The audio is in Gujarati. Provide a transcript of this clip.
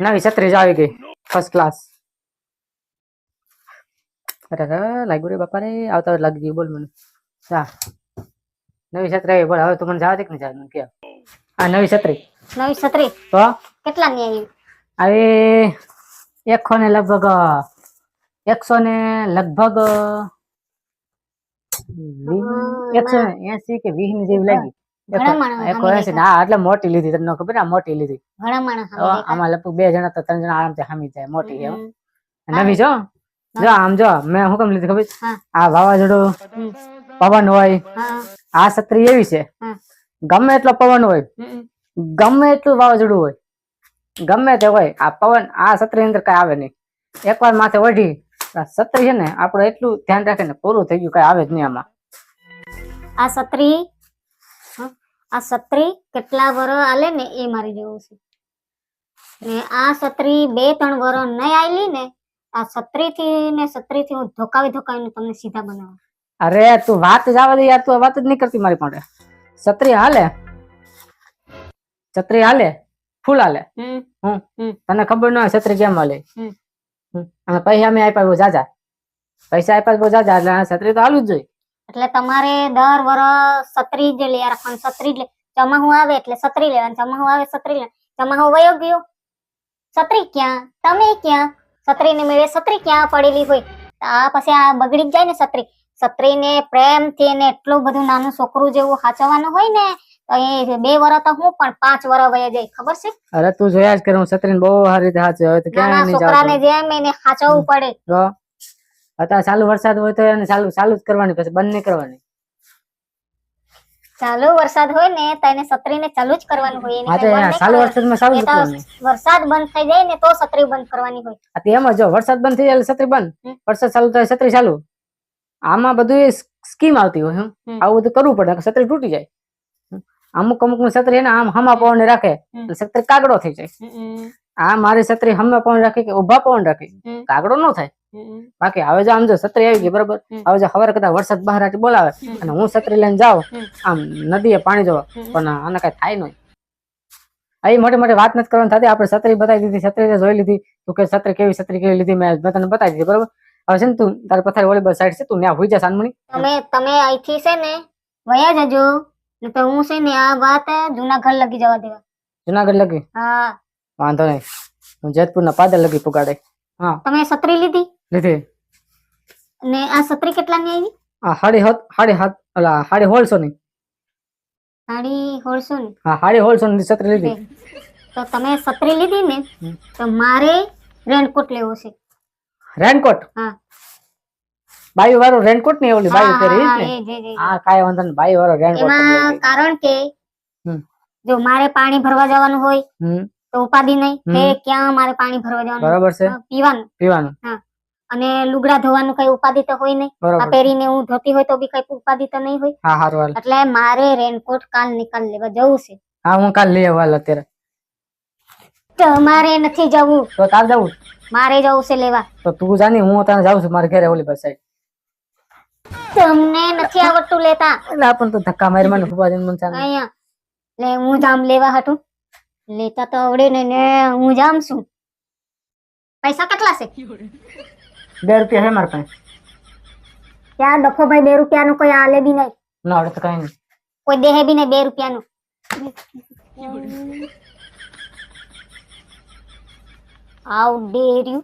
નવી છત્રી જ આવી ગઈ ફર્સ્ટ ક્લાસ અરે અરે લાગ્યું રે બાપા રે આવતા વાર લાગી ગયું બોલ મને હા નવી છત્રી આવી બોલ હવે તું મને જવા દે કે નહીં જવા દે? કે આ નવી છત્રી નવી છત્રી તો કેટલા ની આવી આવી એકસો ને લગભગ એકસો ને લગભગ વીસ- એકસો ને એસી કે વીસની જેવી લાગી ઘણા માણસ એકસો સામી એસી ના એટલે મોટી લીધી તને ખબર મોટી લીધી. ઘણા માણસ આમાં લગભગ બે જણા તો ત્રણ જણા આરામથી હામી જાય મોટી છે નવી છો જો? આમ જો મેં હું કેમ લીધી ખબર? આ વાવાઝોડું પવન હોય આ છત્રી એવી છે. ગમે એટલો પવન હોય ગમે એટલું વાવાઝોડું હોય ગમે તે હોય આ પવન આ છત્રી અંદર કઈ આવે નહીં. એકવાર માથે ઓઢી સત્રી છત્રી છે ને આપડે એટલું ધ્યાન રાખે ને પૂરું થઈ ગયું કઈ આવે જ નહીં આમાં. આ છત્રી? આ છત્રી કેટલા વર આલે ને એ મારી જેવું છે. ને આ છત્રી બે ત્રણ વર નહીં આવેલી ને આ છત્રી થી ને છત્રી થી હું ધોકાવી ધોકાવીને તમને સીધા બનાવું. અરે તું વાત જ આવે દે યાર તું વાત જ નહીં કરતી મારી પાસે છત્રી હાલે? છત્રી હાલે? ફૂલ હાલે? હમ. તને ખબર ન હોય છત્રી કેમ હાલે. અને પૈસા મેં આપ્યા બહુ જાજા. પૈસા આપ્યા બહુ જાજા એટલે છત્રી તો હાલું જ જોઈએ. એટલે તમારે દર વરસ સત્રી જ લઈ રાખવાનું સત્રી જ લે આવે એટલે સત્રી લેવાનું ચમાહુ આવે સત્રી લેવાનું. ચમાહુ વયો ગયો? છત્રી ક્યાં? તમે ક્યાં? સત્રીને મેળે છત્રી ક્યાં પડેલી હોય? આ પછી આ બગડી જાય ને છત્રી છત્રી ને પ્રેમથી ને એટલું બધું નાનું છોકરું જેવું સાચવવાનું હોય ને તો એ બે વરસ તો હું પણ પાંચ વરસ વયા જાય ખબર છે? અરે તું જોયા જ કરે હું સત્રીને બહુ સારી રીતે સાચવે હવે તો ક્યાં છોકરાને જેમ એને સાચવવું પડે. અત્યારે ચાલુ વરસાદ હોય તો એને ચાલુ ચાલુ જ કરવાની પછી બંધ નહીં કરવાની. ચાલુ વરસાદ હોય ને તો એને છત્રી ને ચાલુ જ કરવાનું હોય હા તો ચાલુ વરસાદમાં ચાલુ જ કરવાની. વરસાદ બંધ થઈ જાય ને તો છત્રી બંધ કરવાની હોય. આ તો જો વરસાદ બંધ થઈ જાય છત્રી બંધ. વરસાદ ચાલુ થાય છત્રી ચાલુ. આમાં બધું સ્કીમ આવતી હોય. આવું બધું કરવું પડે છત્રી તૂટી જાય. અમુક અમુકનું છત્રી એને આમ હમા પવન રાખે છત્રી કાગડો થઈ જાય. આ મારી છત્રી હમા પવન રાખે કે ઊભા પવન રાખે. કાગડો ન થાય. બાકી હવે જો આમ જો છત્રી આવી ગઈ બરોબર? હમ. હવે જો ખબર કદાચ વરસાદ બહાર આથી બોલાવે હમ. અને હું છત્રી લઈને જાઉં હમ. આમ નદીએ પાણી જોવા હમ. પણ આને કઈ થાય નહીં અહીં મોટી મોટી વાત નથી કરવાની થતી આપણે છત્રી બતાવી દીધી છત્રી તે જોઈ લીધી તું કે છત્રી કેવી છત્રી કેવી લીધી મેં મેં તને બતાવી દીધી બરોબર? હવે છે ને તું તારી પથારી વોલીબોલ સાઈડ છે તું ત્યાં હોઈ જા સાનમણી તમે તમે અહીંથી છે ને વયા જજો ને તો હું છે ને આ વાત જુનાગઢ લગી જવા દેવા. જુનાગઢ લગી? હા. વાંધો નહીં. હું જેતપુરના પાદર લગી પુગાડે. હા. તમે છત્રી લીધી? લીધી ને આ સત્રી કેટલા ની આવી? આ હાડી હાથ હાડી હાથ અલા હાડી હોલસો ની સાડી હોળસો ની હા હાડી હોલસો ની સત્રી લીધી તો તમે સત્રી લીધી ને તો મારે રેનકોટ લેવો છે. રેનકોટ? હા. બાયુ વાળો રેનકોટ ને ઓલી બાયુ હા, પહેરી હા, ને. હા કાય વાંધો નહીં બાયુ વાળો રેનકોટ એમાં કારણ કે જો મારે પાણી ભરવા જવાનું હોય તો ઉપાધિ નહીં. કે ક્યાં મારે પાણી ભરવા જવાનું? બરાબર છે. પીવાનું. પીવાનું. પીવાનું અને લુગડા ધોવાનું કઈ ઉપાધિ તો હોય નહીં. આ પહેરીને હું ધોતી હોય તો બી કઈ ઉપાધિ તો નહીં હોય. હા હારું હાલ. એટલે મારે રેનકોટ કાલ નિકાલ લેવા જવું છે. હા હું કાલ લઈ આવવા અત્યારે. તો મારે નથી જવું. તો તાર જવું? મારે જવું છે લેવા. તો તું જાની હું તને જાઉં છું મારે ઘરે ઓલી બસ સાઈડ. તમને નથી આવડતું લેતા. એટલે પણ તો ધક્કા મારી મને ફૂફા જઈને મને અહીંયા. લે હું જામ લેવા હતું લેતા તો આવડે ને હું જામ છું. પૈસા કેટલા છે? બે રૂપિયા છે મારા પાસે ત્યાં ડખો ભાઈ બે રૂપિયાનું કોઈ આલે બી નહીં ના આવડે તો કઈ નહીં કોઈ દેહે બી નહીં બે રૂપિયાનું આવ ડેર્યું